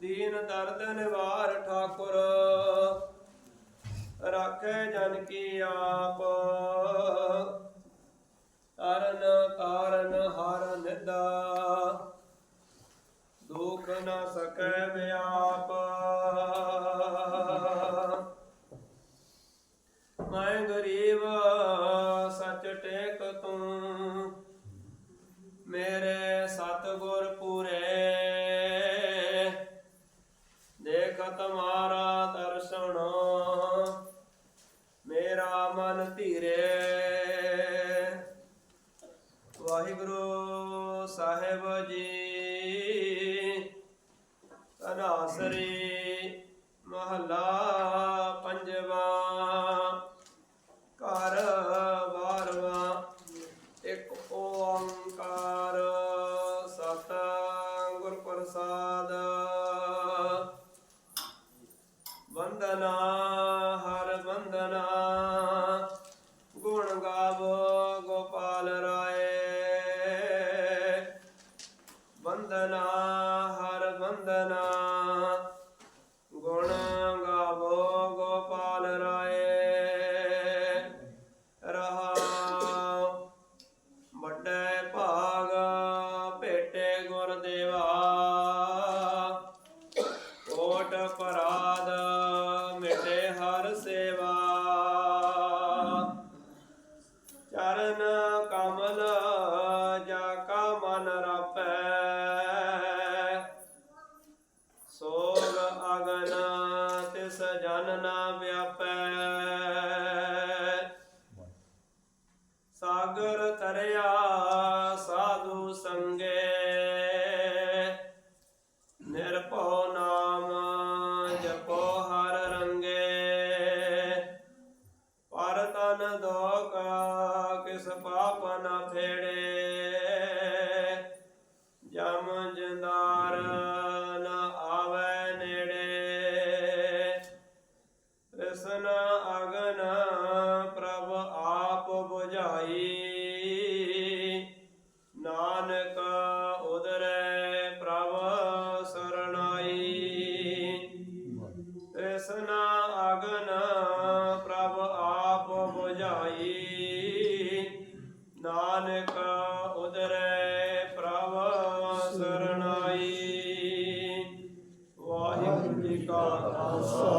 ਦੀਨ ਦਰਦ ਨਿਵਾਰ ਠਾਕੁਰ। ਰਾਖੇ ਜਨ ਕੀ ਆਪ। ਤਰਨ ਕਾਰਨ ਹਰ ਨਿਦਾ। ਦੁਖ ਨ ਸਕੈ ਵਿਆਪ। ਮੈਂ ਗਰੀਬ ਸੱਚ ਟੇਕ ਤੂੰ। ਮੇਰੇ ਦੇਖ ਤੁਮਾਰਾ ਦਰਸ਼ਨ। ਮੇਰਾ ਮਨ ਧੀਰੇ। ਵਾਹਿਗੁਰੂ ਸਾਹਿਬ ਜੀ ਤਨਾਸਰੀ ਮਹੱਲਾ ਪੰਜਵਾ। ਘਰ ਬਾਰਵਾ, ਇੱਕ ਓੰਕਾਰ ਸਤ ਗੁਰ ਪ੍ਰਸਾਦ ਹਰ ਗੁਣ ਗਾਵੋ ਗੋਪਾਲ ਰਾਏ। ਰਹਾਉ, ਵੱਡੇ ਭਾਗ ਭੇਟੇ ਗੁਰ ਦੇਵਾ। ਕੋਟ ਪਰਾਦ ਮਿਟੇ ਹਰ ਸੇਵਾ। ਚਰਨ ਕਮਲ ਜਾ ਕਾ ਮਨ ਰਾਪੈ। ਜਨ ਨਾ ਵਿਆਪੈ। ਸਾਗਰ ਤਰਿਆ ਸਾਧੂ ਸੰਗੇ। ਨਿਰਭਉ ਨਾਮ ਜਪੋ ਹਰ ਰੰਗੇ। ਪਰ ਤਨ ਦੋਖ ਕਿਸ ਪਾਪ ਨ ਫੇੜੇ। ਜਮ ਜੰਦਾਰ ਅਗਨ ਪ੍ਰਭ ਆਪ 부ਝਾਈ ਨਾਨਕ ਉਦਰੈ ਪ੍ਰਭ ਸਰਣਾਈ। ਰਸਨ ਅਗਨ ਪ੍ਰਭ ਆਪ 부ਝਾਈ ਨਾਨਕ ਉਦਰੈ ਪ੍ਰਭ ਸਰਣਾਈ। ਵਾਹਿਗੁਰੂ ਜੀ ਕਾ ਖਾਲਸਾ।